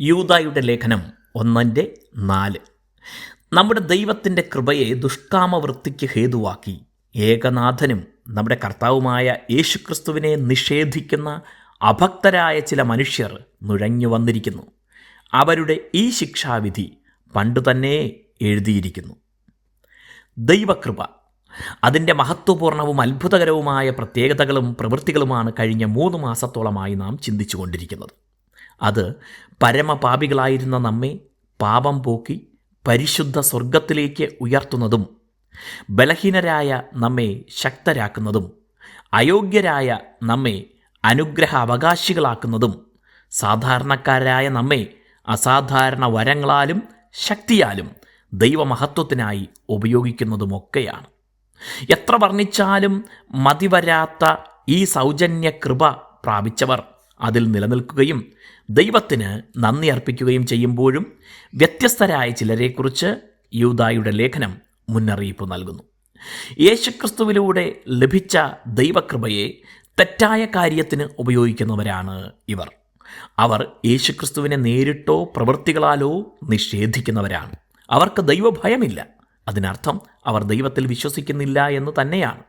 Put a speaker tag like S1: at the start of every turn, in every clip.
S1: യൂതായുടെ ലേഖനം ഒന്നിന്റെ നാല്. നമ്മുടെ ദൈവത്തിന്റെ കൃപയെ ദുഷ്കാമവൃത്തിക്ക് ഹേതുവാക്കി. ഏകനാഥനും നമ്മുടെ കർത്താവുമായ യേശുക്രിസ്തുവിനെ നിഷേധിക്കുന്ന അഭക്തരായ ചില മനുഷ്യർ നുഴഞ്ഞു വന്നിരിക്കുന്നു. അവരുടെ ഈ ശിക്ഷാവിധി പണ്ടു തന്നെ എഴുതിയിരിക്കുന്നു. ദൈവകൃപ അതിന്റെ മഹത്വപൂർണവും അത്ഭുതകരവുമായ പ്രത്യേകതകളും പ്രവൃത്തികളുമാണ് കഴിഞ്ഞ മൂന്ന് മാസത്തോളമായി നാം ചിന്തിച്ചുകൊണ്ടിരിക്കുന്നത്. അത് പരമപാപികളായിരുന്ന നമ്മെ പാപം പോക്കി പരിശുദ്ധ സ്വർഗത്തിലേക്ക് ഉയർത്തുന്നതും ബലഹീനരായ നമ്മെ ശക്തരാക്കുന്നതും അയോഗ്യരായ നമ്മെ അനുഗ്രഹ അവകാശികളാക്കുന്നതും സാധാരണക്കാരായ നമ്മെ അസാധാരണ വരങ്ങളാലും ശക്തിയാലും ദൈവമഹത്വത്തിനായി ഉപയോഗിക്കുന്നതുമൊക്കെയാണ്. എത്ര വർണിച്ചാലും മതിവരാത്ത ഈ സൗജന്യ കൃപ പ്രാപിച്ചവർ അതിൽ നിലനിൽക്കുകയും ദൈവത്തിന് നന്ദി അർപ്പിക്കുകയും ചെയ്യുമ്പോഴും വ്യത്യസ്തരായ ചിലരെക്കുറിച്ച് യൂതായുടെ ലേഖനം മുന്നറിയിപ്പ് നൽകുന്നു. യേശുക്രിസ്തുവിലൂടെ ലഭിച്ച ദൈവകൃപയെ തെറ്റായ കാര്യത്തിന് ഉപയോഗിക്കുന്നവരാണ് ഇവർ. അവർ യേശുക്രിസ്തുവിനെ നേരിട്ടോ പ്രവൃത്തികളാലോ നിഷേധിക്കുന്നവരാണ്. അവർക്ക് ദൈവഭയമില്ല. അതിനർത്ഥം അവർ ദൈവത്തിൽ വിശ്വസിക്കുന്നില്ല എന്ന് തന്നെയാണ്.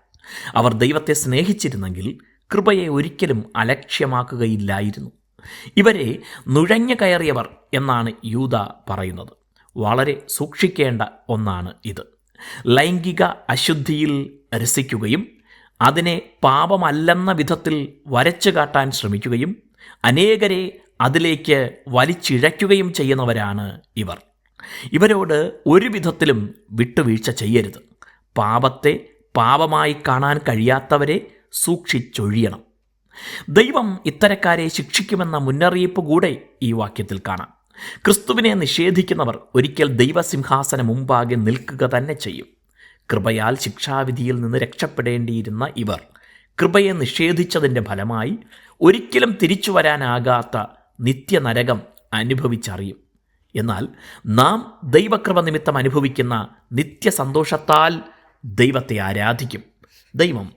S1: അവർ ദൈവത്തെ സ്നേഹിച്ചിരുന്നെങ്കിൽ കൃപയെ ഒരിക്കലും അലക്ഷ്യമാക്കുകയില്ലായിരുന്നു. ഇവരെ നുഴഞ്ഞു കയറിയവർ എന്നാണ് യൂത പറയുന്നത്. വളരെ സൂക്ഷിക്കേണ്ട ഒന്നാണ് ഇത്. ലൈംഗിക അശുദ്ധിയിൽ രസിക്കുകയും അതിനെ പാപമല്ലെന്ന വിധത്തിൽ വരച്ചു കാട്ടാൻ ശ്രമിക്കുകയും അനേകരെ അതിലേക്ക് വലിച്ചിഴയ്ക്കുകയും ചെയ്യുന്നവരാണ് ഇവർ. ഇവരോട് ഒരു വിധത്തിലും വിട്ടുവീഴ്ച ചെയ്യരുത്. പാപത്തെ പാപമായി കാണാൻ കഴിയാത്തവരെ സൂക്ഷിച്ചൊഴിയണം. ദൈവം ഇത്തരക്കാരെ ശിക്ഷിക്കുമെന്ന മുന്നറിയിപ്പ് കൂടെ ഈ വാക്യത്തിൽ കാണാം. ക്രിസ്തുവിനെ നിഷേധിക്കുന്നവർ ഒരിക്കൽ ദൈവസിംഹാസന മുമ്പാകെ നിൽക്കുക തന്നെ ചെയ്യും. കൃപയാൽ ശിക്ഷാവിധിയിൽ നിന്ന് രക്ഷപ്പെടേണ്ടിയിരുന്ന ഇവർ കൃപയെ നിഷേധിച്ചതിന്റെ ഫലമായി ഒരിക്കലും തിരിച്ചു വരാനാകാത്ത നിത്യനരകം അനുഭവിച്ചറിയും. എന്നാൽ നാം ദൈവകൃപ നിമിത്തം അനുഭവിക്കുന്ന നിത്യസന്തോഷത്താൽ ദൈവത്തെ ആരാധിക്കും. ദൈവം